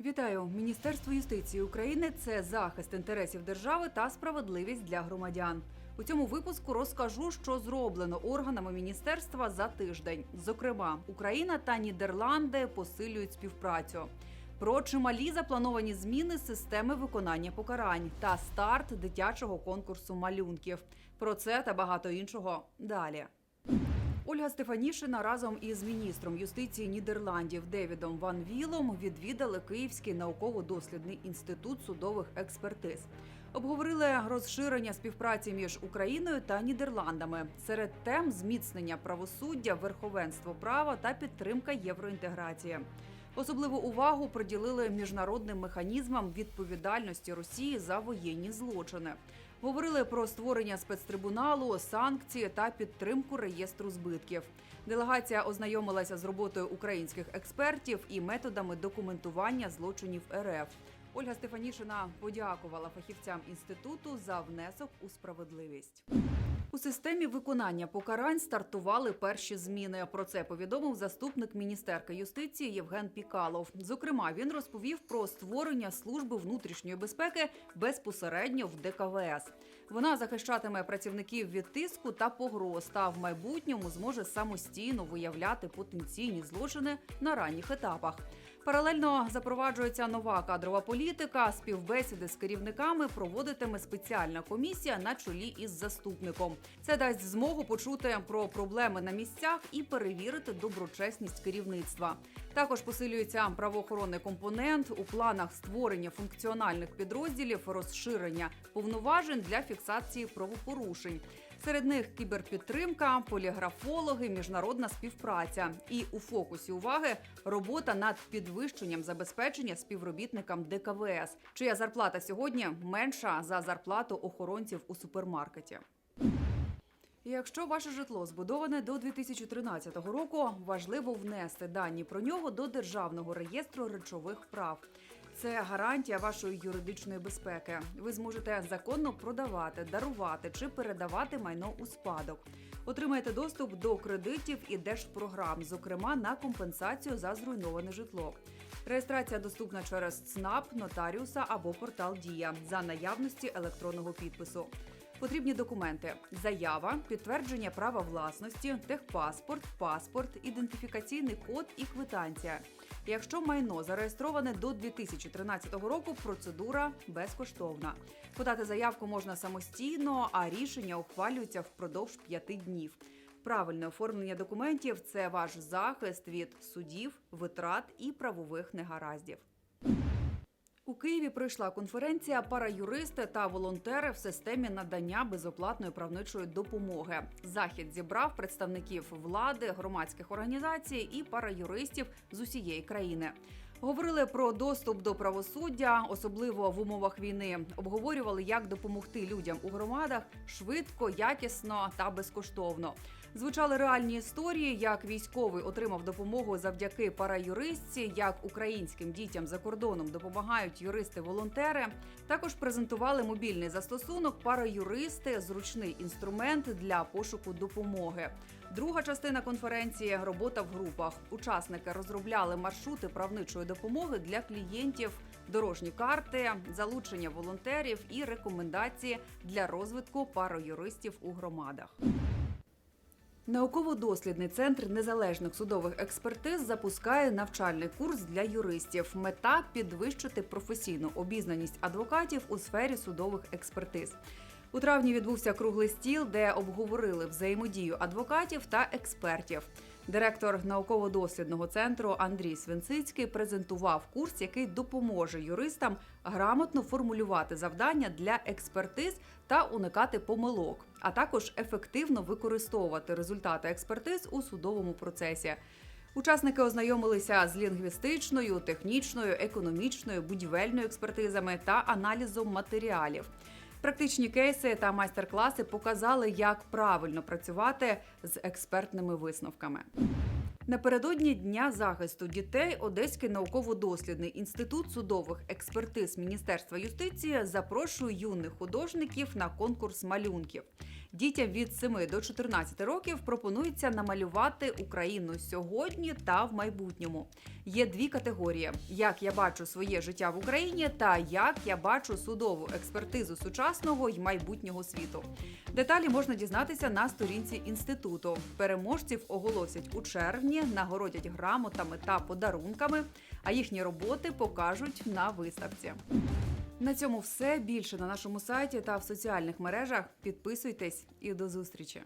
Вітаю! Міністерство юстиції України це захист інтересів держави та справедливість для громадян. У цьому випуску розкажу, що зроблено органами міністерства за тиждень. Зокрема, Україна та Нідерланди посилюють співпрацю. Про чималі заплановані зміни системи виконання покарань та старт дитячого конкурсу малюнків. Про це та багато іншого далі. Ольга Стефанішина разом із міністром юстиції Нідерландів Девідом Ван Вілом відвідали Київський науково-дослідний інститут судових експертиз. Обговорили розширення співпраці між Україною та Нідерландами серед тем зміцнення правосуддя, верховенство права та підтримка євроінтеграції. Особливу увагу приділили міжнародним механізмам відповідальності Росії за воєнні злочини. Говорили про створення спецтрибуналу, санкції та підтримку реєстру збитків. Делегація ознайомилася з роботою українських експертів і методами документування злочинів РФ. Ольга Стефанішина подякувала фахівцям інституту за внесок у справедливість. У системі виконання покарань стартували перші зміни. Про це повідомив заступник міністерки юстиції Євген Пікалов. Зокрема, він розповів про створення служби внутрішньої безпеки безпосередньо в ДКВС. Вона захищатиме працівників від тиску та погроз та в майбутньому зможе самостійно виявляти потенційні злочини на ранніх етапах. Паралельно запроваджується нова кадрова політика. Співбесіди з керівниками проводитиме спеціальна комісія на чолі із заступником. Це дасть змогу почути про проблеми на місцях і перевірити доброчесність керівництва. Також посилюється правоохоронний компонент у планах створення функціональних підрозділів, розширення повноважень для фіксації правопорушень. Серед них кіберпідтримка, поліграфологи, міжнародна співпраця. І у фокусі уваги робота над підвищенням забезпечення співробітникам ДКВС, чия зарплата сьогодні менша за зарплату охоронців у супермаркеті. Якщо ваше житло збудоване до 2013 року, важливо внести дані про нього до державного реєстру речових прав. Це гарантія вашої юридичної безпеки. Ви зможете законно продавати, дарувати чи передавати майно у спадок. Отримаєте доступ до кредитів і держпрограм, зокрема на компенсацію за зруйноване житло. Реєстрація доступна через ЦНАП, нотаріуса або портал Дія за наявності електронного підпису. Потрібні документи: заява, підтвердження права власності, техпаспорт, паспорт, ідентифікаційний код і квитанція. Якщо майно зареєстроване до 2013 року, процедура безкоштовна. Подати заявку можна самостійно, а рішення ухвалюється впродовж п'яти днів. Правильне оформлення документів це ваш захист від судів, витрат і правових негараздів. У Києві пройшла конференція Параюристи та волонтери в системі надання безоплатної правничої допомоги. Захід зібрав представників влади, громадських організацій і параюристів з усієї країни. Говорили про доступ до правосуддя, особливо в умовах війни. Обговорювали, як допомогти людям у громадах швидко, якісно та безкоштовно. Звучали реальні історії, як військовий отримав допомогу завдяки параюристці, як українським дітям за кордоном допомагають юристи-волонтери. Також презентували мобільний застосунок параюристи, зручний інструмент для пошуку допомоги. Друга частина конференції робота в групах. Учасники розробляли маршрути правничої допомоги для клієнтів, дорожні карти, залучення волонтерів і рекомендації для розвитку пароюристів у громадах. Науково-дослідний центр незалежних судових експертиз запускає навчальний курс для юристів. Мета підвищити професійну обізнаність адвокатів у сфері судових експертиз. У травні відбувся круглий стіл, де обговорили взаємодію адвокатів та експертів. Директор науково-дослідного центру Андрій Свинцицький презентував курс, який допоможе юристам грамотно формулювати завдання для експертиз та уникати помилок, а також ефективно використовувати результати експертиз у судовому процесі. Учасники ознайомилися з лінгвістичною, технічною, економічною, будівельною експертизами та аналізом матеріалів. Практичні кейси та майстер-класи показали, як правильно працювати з експертними висновками. Напередодні дня захисту дітей Одеський науково-дослідний інститут судових експертиз Міністерства юстиції запрошує юних художників на конкурс малюнків. Дітям від 7 до 14 років пропонується намалювати Україну сьогодні та в майбутньому. Є дві категорії: як я бачу своє життя в Україні та як я бачу судову експертизу сучасного й майбутнього світу. Деталі можна дізнатися на сторінці інституту. Переможців оголосять у червні, нагородять грамотами та подарунками, а їхні роботи покажуть на виставці. На цьому все більше на нашому сайті та в соціальних мережах. Підписуйтесь і до зустрічі.